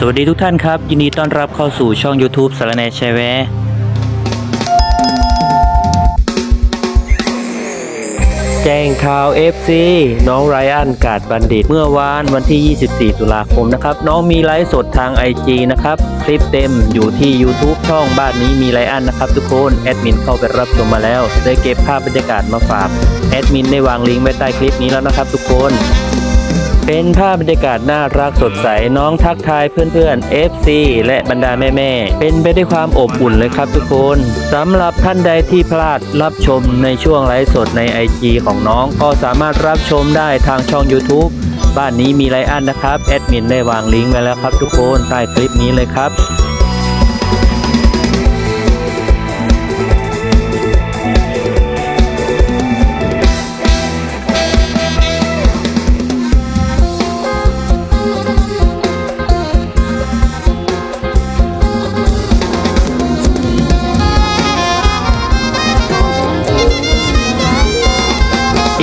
สวัสดีทุกท่านครับ ยินดีต้อนรับเข้าสู่ช่อง YouTube สารแนชร์แวแจ้งข่าว FC น้องไรอันกาดบัณฑิต เมื่อวานวันที่ 24 ตุลาคมนะครับ น้องมีไลฟ์สดทาง IG นะครับ คลิปเต็มอยู่ที่ YouTube ช่องบ้านนี้มีไรอันนะครับทุกคน แอดมินเข้าไปรับชมมาแล้วได้เก็บภาพบรรยากาศมาฝาก แอดมินได้วางลิงก์ไว้ใต้คลิปนี้แล้วนะครับทุกคน เป็นภาพบรรยากาศน่ารักสดใสน้องทักทายเพื่อนๆ FC และบรรดาแม่ๆ เป็นไปด้วยความอบอุ่นเลยครับทุกคนสำหรับท่านใดที่พลาดรับชมในช่วงไลฟ์สดใน IG ของน้องก็สามารถรับชมได้ทางช่อง YouTube บ้านนี้มีไลอันนะครับ แอดมินได้วางลิงก์ไว้แล้วครับทุกคนใต้คลิปนี้เลยครับ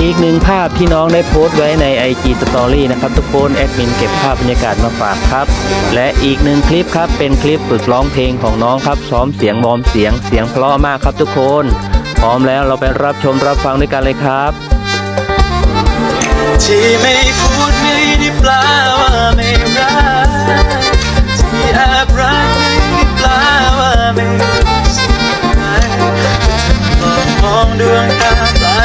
อีกหนึ่งภาพที่น้องได้โพสต์ไว้ใน IG Story นะครับ ทุกคนแอดมินเก็บภาพบรรยากาศมาฝากครับ และอีกหนึ่งคลิปครับเป็นคลิปฝึกร้องเพลงของน้องครับซ้อมเสียงวอร์มเสียงเสียงเพราะมากครับทุกคน พร้อมแล้วเราไปรับชมรับฟังด้วยกันเลยครับ ที่ไม่พูดไม่ได้แปลว่าไม่รักที่แอบรักไม่ได้แปลว่าไม่รู้สึกไรมองดวงตา แปล